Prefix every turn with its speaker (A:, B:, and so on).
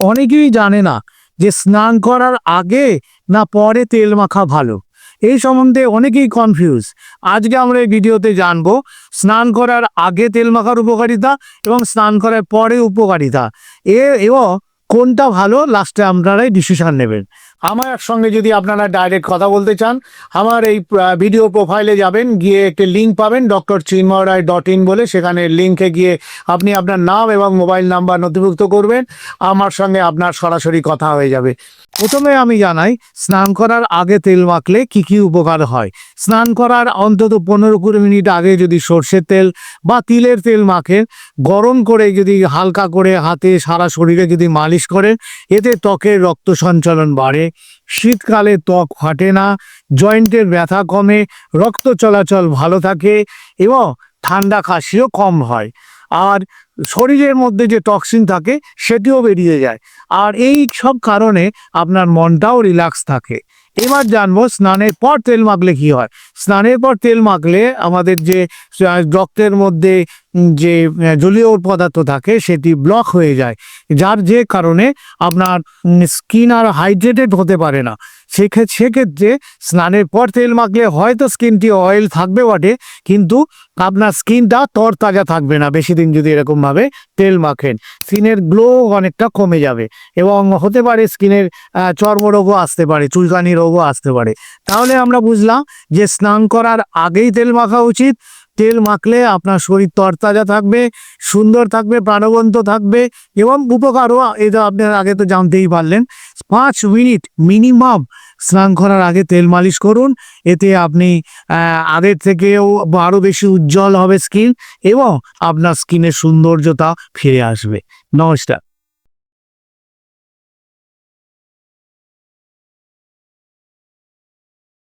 A: অনেকেই জানে না যে স্নান করার আগে না পরে তেল মাখা ভালো। এই সম্বন্ধে অনেকেই কনফিউজ আজকে আমরা এই ভিডিওতে জানব স্নান করার আগে তেল মাখার উপকারিতা এবং স্নান করার পরে উপকারিতা। এ এবং কোনটা ভালো লাস্টে আপনারাই ডিসিশন নেবেন। আমার সঙ্গে যদি আপনারা ডাইরেক্ট কথা বলতে চান, আমার এই ভিডিও প্রোফাইলে যাবেন, গিয়ে একটি লিঙ্ক পাবেন doctor Chinmoy Roy dot in বলে। সেখানে লিঙ্কে গিয়ে আপনি আপনার নাম এবং মোবাইল নাম্বার নথিভুক্ত করবেন। আমার সঙ্গে আপনার সরাসরি কথা হয়ে যাবে। প্রথমে আমি জানাই, স্নান করার আগে তেল মাখলে কি কি উপকার হয়? স্নান করার অন্তত পনেরো কুড়ি মিনিট আগে যদি সর্ষের তেল বা তিলের তেল মাখেন, গরম করে যদি হালকা করে হাতে সারা শরীরে যদি মালিশ করেন, এতে ত্বকের রক্ত সঞ্চালন বাড়ে। শীতকালে ত্বক ফাটে না, জয়েন্টের ব্যথা কমে, রক্ত চলাচল ভালো থাকে এবং ঠান্ডা কাশিও কম হয়। আর শরীরের মধ্যে যে টক্সিন থাকে সেটিও বেরিয়ে যায়। আর এই সব কারণে আপনার মনটাও রিল্যাক্স থাকে। এবার জানব স্নানের পর তেল মাখলে কি হয়? স্নানের পর তেল মাখলে আমাদের যে রক্তের মধ্যে যে জলীয় পদার্থ থাকে সেটি ব্লক হয়ে যায়। যার যে কারণে আপনার স্কিন আর হাইড্রেটেড হতে পারে না। সেক্ষেত্রে সেক্ষেত্রে স্নানের পর তেল মাখলে হয়তো স্কিনটি অয়েল থাকবে বটে, কিন্তু আপনার স্কিনটা তরতাজা থাকবে না। বেশি দিন যদি এরকমভাবে তেল মাখেন স্কিনের গ্লো অনেকটা কমে যাবে এবং হতে পারে স্কিনের চর্মরোগও আসতে পারে, চুলকানি রোগও আসতে পারে। তাহলে আমরা বুঝলাম যে স্নান করার আগেই তেল মাখা উচিত তেল মাখলে আপনার শরীর তরতাজা থাকবে, সুন্দর থাকবে, প্রাণবন্ত থাকবে এবং উপকারও এটা আপনার আগে তো জানতেই পারলেন। পাঁচ মিনিট মিনিমাম স্নান করার আগে তেল মালিশ করুন, এতে আপনি আগের থেকেও আরও বেশি উজ্জ্বল হবে স্কিন এবং আপনার স্কিনের সৌন্দর্যতা ফিরে আসবে। নমস্কার।